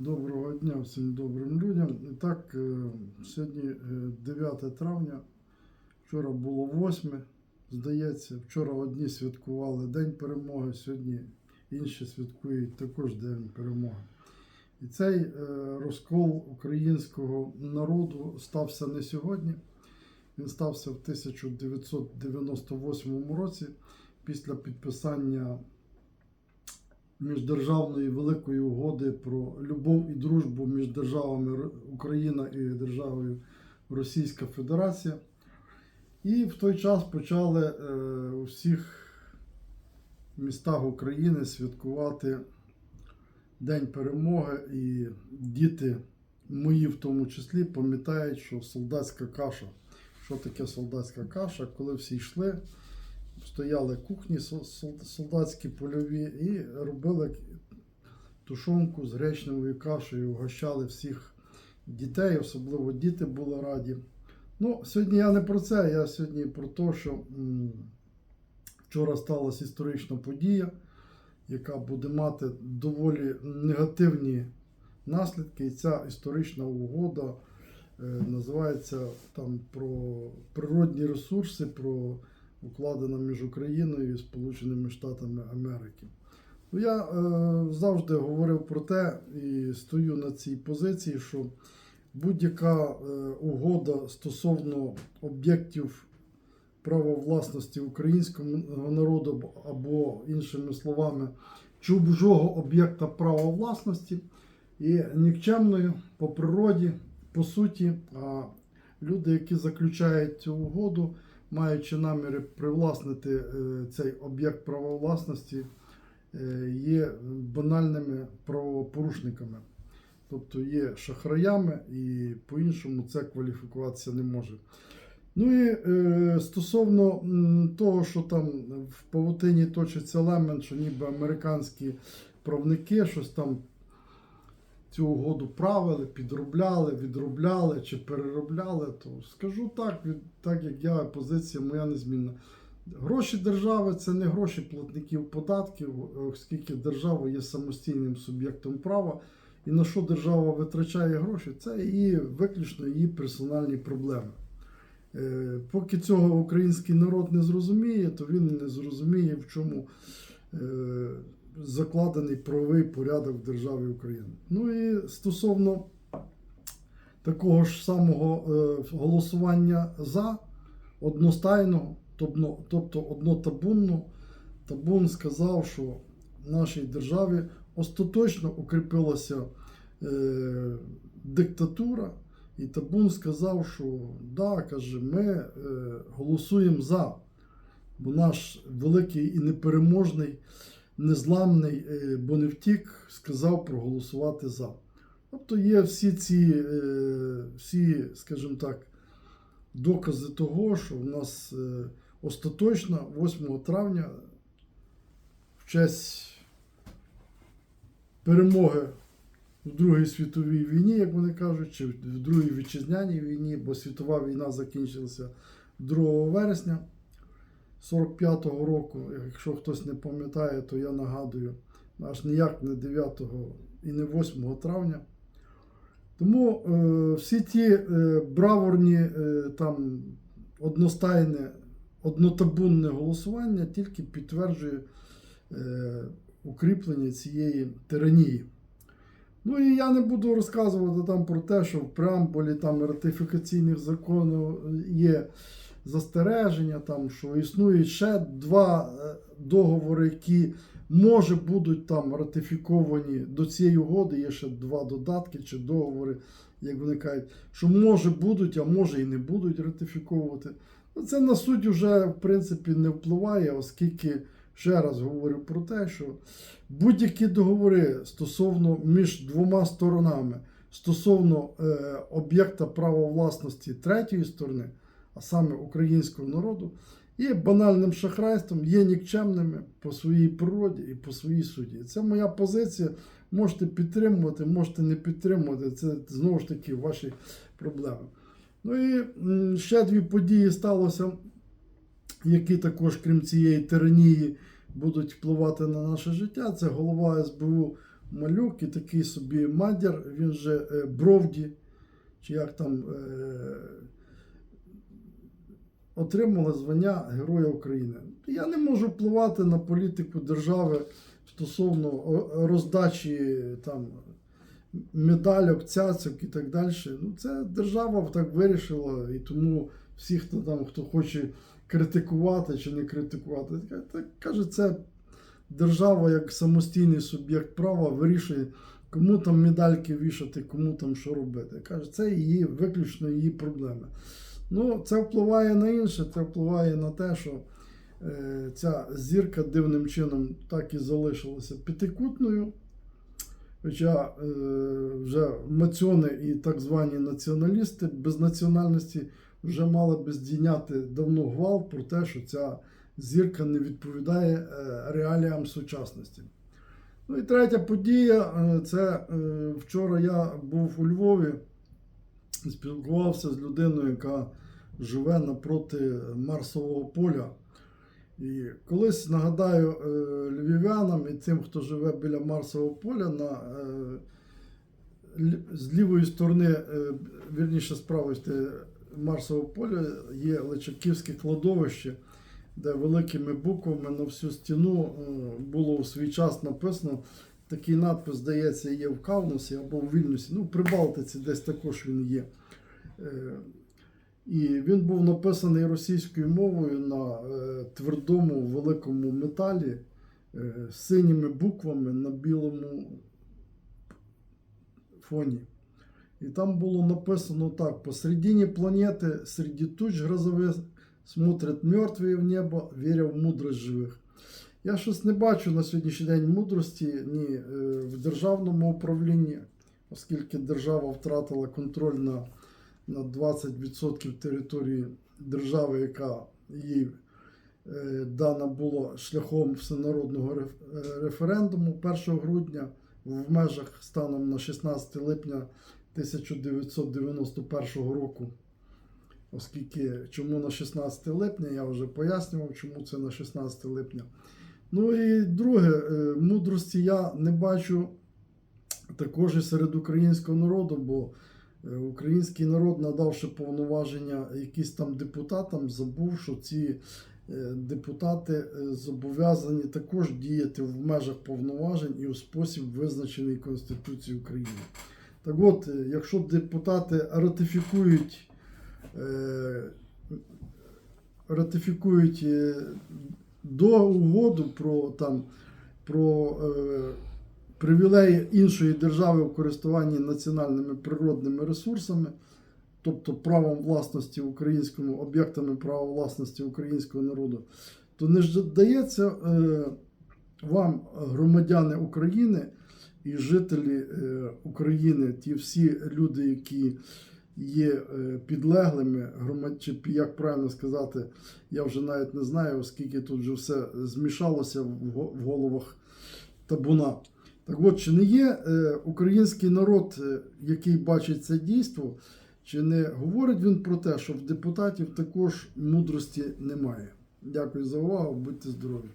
Доброго дня всім добрим людям. І так, е, сьогодні е, 9 травня, вчора було 8, здається. Вчора одні святкували День перемоги, сьогодні інші святкують також День перемоги. І цей е, розкол українського народу стався не сьогодні. Він стався в 1998 році після підписання міждержавної великої угоди про любов і дружбу між державами Україна і державою Російська Федерація. І в той час почали е, у всіх містах України святкувати День перемоги, і діти мої в тому числі пам'ятають, що солдатська каша. Що таке солдатська каша? Коли всі йшли, стояли кухні сол- сол- солдатські польові і робили тушонку з гречневою кашею, угощали всіх дітей, особливо діти були раді. Ну, сьогодні я не про це, я сьогодні про те, що вчора сталася історична подія, яка буде мати доволі негативні наслідки. І ця історична угода е, називається там про природні ресурси, про укладена між Україною і Сполученими Штатами Америки. Ну, я е, завжди говорив про те і стою на цій позиції, що будь-яка е, угода стосовно об'єктів права власності українського народу або, іншими словами, чужого об'єкта права власності є нікчемною по природі, по суті, а люди, які заключають цю угоду, маючи наміри привласнити е, цей об'єкт права власності, е, є банальними правопорушниками. Тобто є шахраями, і по-іншому це кваліфікуватися не може. Ну і е, стосовно того, що там в павутині точиться лемент, що ніби американські правники щось там цю угоду правили, підробляли, відробляли чи переробляли, то скажу так, від, так як я, позиція моя незмінна. Гроші держави це не гроші платників податків, оскільки держава є самостійним суб'єктом права. І на що держава витрачає гроші, це її виключно її персональні проблеми. Е, Поки цього український народ не зрозуміє, то він не зрозуміє, в чому е, закладений правовий порядок в державі України. Ну і стосовно такого ж самого е, голосування за одностайного, тобто, тобто однотабунно, табун сказав, що в нашій державі остаточно укріпилася е, диктатура. І Табун сказав, що да, каже, ми е, голосуємо за, бо наш великий і непереможний, незламний е, Боневтік сказав проголосувати за. Тобто є всі ці, е, всі, скажімо так, докази того, що в нас е, остаточно 8 травня в честь перемоги в Другій світовій війні, як вони кажуть, чи в Другій вітчизняній війні, бо світова війна закінчилася 2 вересня 45-го року. Якщо хтось не пам'ятає, то я нагадую, аж ніяк не 9 і не 8 травня. Тому е, всі ті е, браворні е, там одностайне, однотабунне голосування тільки підтверджує е, укріплення цієї тиранії. Ну і я не буду розказувати там про те, що в преамбулі там ратифікаційних законів є застереження, там, що існують ще два е, договори, які може будуть там ратифіковані до цієї угоди. Є ще два додатки чи договори, як вони кажуть, що може будуть, а може і не будуть ратифіковувати. Ну, Це на суть вже в принципі не впливає, оскільки ще раз говорю про те, що будь-які договори стосовно між двома сторонами, стосовно е, об'єкта права власності третьої сторони, а саме українського народу, є банальним шахрайством, є нікчемними по своїй природі і по своїй суді. Це моя позиція. Можете підтримувати, можете не підтримувати. Це знову ж таки ваші проблеми. Ну і ще дві події сталося, які також, крім цієї тиранії, будуть впливати на наше життя. Це голова СБУ малюк і такий собі мадір, він же е, Бровді, чи як там е, отримали звання Героя України. Я не можу впливати на політику держави стосовно роздачі там медальок, цяцьок і так далі. Ну, це держава так вирішила, і тому всі, хто там хто хоче критикувати чи не критикувати, так, каже, це держава як самостійний суб'єкт права вирішує, кому там медальки вішати, кому там що робити. Каже, це її виключно її проблеми. Ну, це впливає на інше, це впливає на те, що е, ця зірка дивним чином так і залишилася п'ятикутною. Хоча е, вже маціони і так звані націоналісти без національності вже мали би здійняти давно гвалт про те, що ця зірка не відповідає е, реаліям сучасності. Ну і третя подія е, це е, вчора я був у Львові, спілкувався з людиною, яка живе напроти Марсового поля. І колись нагадаю е, львів'янам і тим, хто живе біля Марсового поля, на, е, з лівої сторони, е, вірніше з правої Марсового поля є Личаківське кладовище, де великими буквами на всю стіну було у свій час написано. Такий надпис, здається, є в Кавнусі або в Вільнюсі. Ну, при Балтиці десь також він є. Е, І він був написаний російською мовою на е, твердому великому металі е, з синіми буквами на білому фоні. І там було написано так: посередині планети, среди туч грозових, смотрят мертві в небо, віря в мудрость живих. Я щось не бачу на сьогоднішній день мудрості ні е, в державному управлінні, оскільки держава втратила контроль на, на 20% території держави, яка їй е, дана була шляхом всенародного е, референдуму 1 грудня в межах станом на 16 липня 1991 року. Оскільки чому на 16 липня, я вже пояснював, чому це на 16 липня. Ну і друге, е, мудрості я не бачу також і серед українського народу, бо е, український народ, надавши повноваження якісь там депутатам, забув, що ці е, депутати зобов'язані також діяти в межах повноважень і у спосіб, визначений Конституцією України. Так от, якщо депутати ратифікують, ратифікують до угоду про там про е, привілеї іншої держави в користуванні національними природними ресурсами, тобто правом власності українському, об'єктами права власності українського народу, то не ж дається е, вам, громадяни України і жителі е, України, ті всі люди, які є е, підлеглими, громад... чи як правильно сказати, я вже навіть не знаю, оскільки тут вже все змішалося в головах табуна. Так от, чи не є е, український народ, е, який бачить це дійство, чи не говорить він про те, що в депутатів також мудрості немає? Дякую за увагу, будьте здорові.